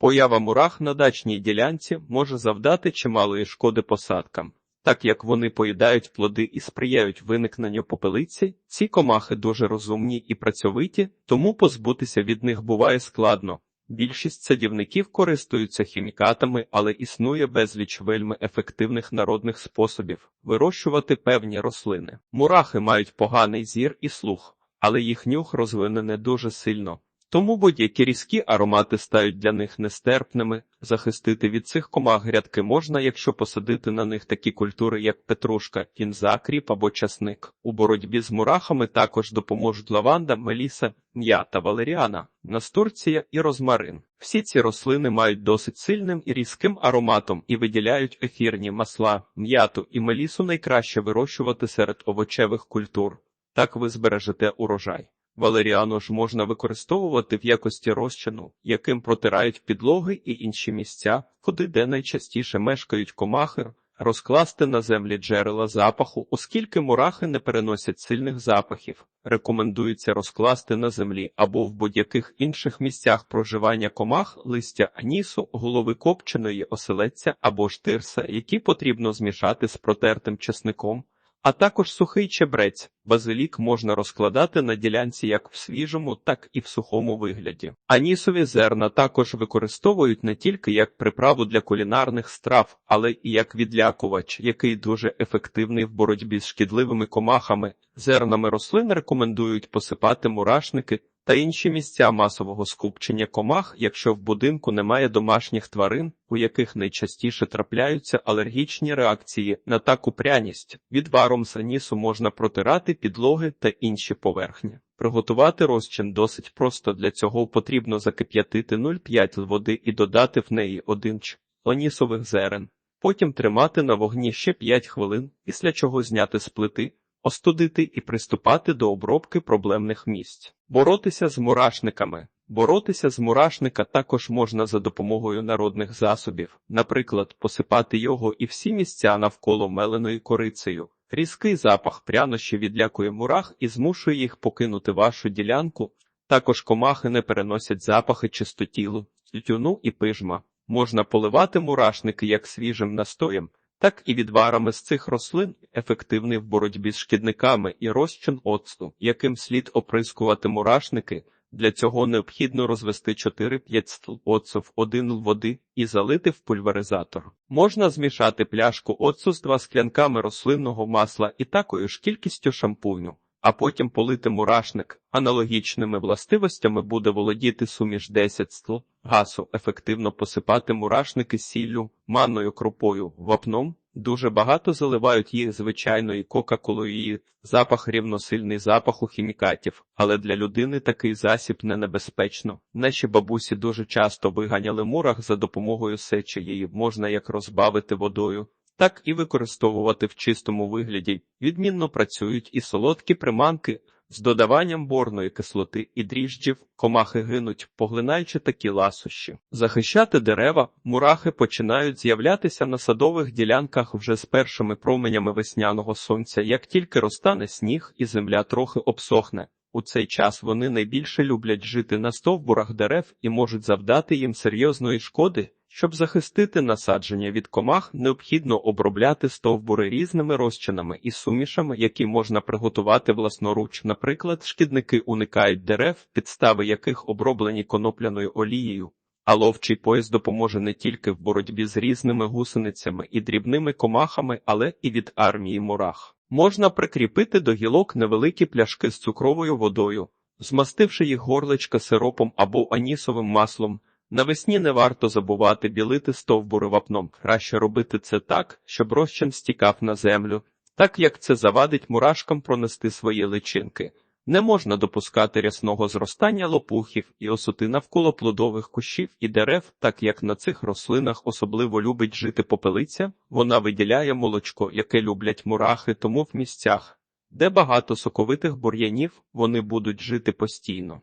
Поява мурах на дачній ділянці може завдати чималої шкоди посадкам. Так як вони поїдають плоди і сприяють виникненню попелиці, ці комахи дуже розумні і працьовиті, тому позбутися від них буває складно. Більшість садівників користуються хімікатами, але існує безліч вельми ефективних народних способів вирощувати певні рослини. Мурахи мають поганий зір і слух, але їх нюх розвинений дуже сильно. Тому будь-які різкі аромати стають для них нестерпними. Захистити від цих комах грядки можна, якщо посадити на них такі культури, як петрушка, кінза, кріп або часник. У боротьбі з мурахами також допоможуть лаванда, меліса, м'ята, валеріана, настурція і розмарин. Всі ці рослини мають досить сильним і різким ароматом і виділяють ефірні масла, м'яту і мелісу найкраще вирощувати серед овочевих культур. Так ви збережете урожай. Валеріану ж можна використовувати в якості розчину, яким протирають підлоги і інші місця, куди де найчастіше мешкають комахи, розкласти на землі джерела запаху, оскільки мурахи не переносять сильних запахів. Рекомендується розкласти на землі або в будь-яких інших місцях проживання комах, листя анісу, голови копченої оселедця або ж тирса, які потрібно змішати з протертим чесником а також сухий чебрець. Базилік можна розкладати на ділянці як в свіжому, так і в сухому вигляді. Анісові зерна також використовують не тільки як приправу для кулінарних страв, але і як відлякувач, який дуже ефективний в боротьбі з шкідливими комахами. Зернами рослин рекомендують посипати мурашники та інші місця масового скупчення комах, якщо в будинку немає домашніх тварин, у яких найчастіше трапляються алергічні реакції на таку пряність. Відваром санісу можна протирати підлоги та інші поверхні. Приготувати розчин досить просто для цього потрібно закип'ятити 0,5 води і додати в неї 1 ч анісових зерен. Потім тримати на вогні ще 5 хвилин, після чого зняти з плити, остудити і приступати до обробки проблемних місць. Боротися з мурашниками. Боротися з мурашника також можна за допомогою народних засобів, наприклад, посипати його і всі місця навколо меленою корицею. Різкий запах прянощі відлякує мурах і змушує їх покинути вашу ділянку. Також комахи не переносять запахи чистотілу, тютюну і пижма. Можна поливати мурашники як свіжим настоєм, так і відварами з цих рослин ефективний в боротьбі з шкідниками і розчин оцту, яким слід оприскувати мурашники. Для цього необхідно розвести 4-5 стл оцту в 1 л води і залити в пульверизатор. Можна змішати пляшку оцту з два склянками рослинного масла і такою ж кількістю шампуню, а потім полити мурашник. Аналогічними властивостями буде володіти суміш 10 стл гасу, ефективно посипати мурашники сіллю, манною крупою, вапном. Дуже багато заливають їх звичайної кока-колою. Запах рівносильний запаху хімікатів, але для людини такий засіб не небезпечно. Наші бабусі дуже часто виганяли мурах за допомогою сечі. Її можна як розбавити водою, так і використовувати в чистому вигляді. Відмінно працюють і солодкі приманки. З додаванням борної кислоти і дріжджів комахи гинуть, поглинаючи такі ласощі. Захищати дерева, мурахи починають з'являтися на садових ділянках вже з першими променями весняного сонця, як тільки розтане сніг і земля трохи обсохне. У цей час вони найбільше люблять жити на стовбурах дерев і можуть завдати їм серйозної шкоди. Щоб захистити насадження від комах, необхідно обробляти стовбури різними розчинами і сумішами, які можна приготувати власноруч. Наприклад, шкідники уникають дерев, підстави яких оброблені конопляною олією. А ловчий пояс допоможе не тільки в боротьбі з різними гусеницями і дрібними комахами, але і від армії мурах. Можна прикріпити до гілок невеликі пляшки з цукровою водою, змастивши їх горличка сиропом або анісовим маслом. Навесні не варто забувати білити стовбури вапном. Краще робити це так, щоб розчин стікав на землю, так як це завадить мурашкам пронести свої личинки. Не можна допускати рясного зростання лопухів і осоти навколо плодових кущів і дерев, так як на цих рослинах особливо любить жити попелиця, вона виділяє молочко, яке люблять мурахи, тому в місцях, де багато соковитих бур'янів, вони будуть жити постійно.